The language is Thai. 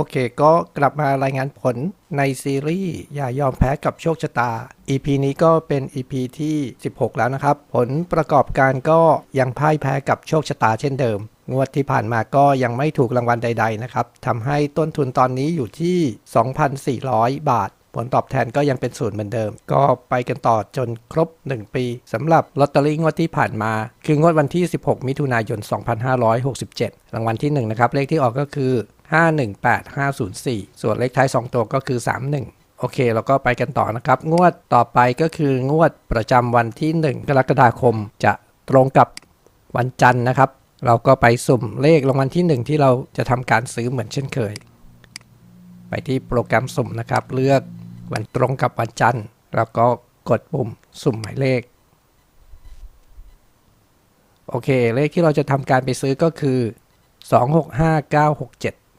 โอเคก็กลับมารายงานผลในซีรีส์อย่ายอมแพ้กับโชคชะตา EP นี้ก็เป็น EP ที่ 16 แล้วนะครับ ผลประกอบการก็ยังพ่ายแพ้กับโชคชะตาเช่นเดิม งวดที่ผ่านมาก็ยังไม่ถูกรางวัลใด ๆ นะครับทำให้ต้นทุนตอนนี้อยู่ที่ 2,400 บาท ผลตอบแทนก็ยังเป็นศูนย์เหมือนเดิม ก็ไปกันต่อจนครบ 1 ปีสำหรับลอตเตอรี่งวดที่ผ่านมา คืองวดวันที่ 16 มิถุนายน 2567 รางวัลที่1นะครับเลขที่ออกก็คือ 518504 ส่วนเลขท้าย 2 ตัวก็คือ 31โอเคเราก็ไปกันต่อนะครับ งวดต่อไปก็คืองวดประจำวันที่ 1 กรกฎาคมจะตรงกับวันจันทร์นะครับ เราก็ไปสุ่มเลขรางวัลที่ 1 ที่เราจะทำการซื้อเหมือนเช่นเคย ไปที่โปรแกรมสุ่มนะครับ เลือกวันตรงกับวันจันทร์ แล้วก็กดปุ่มสุ่มหมายเลข โอเค เลขที่เราจะทำการไปซื้อก็คือ 265967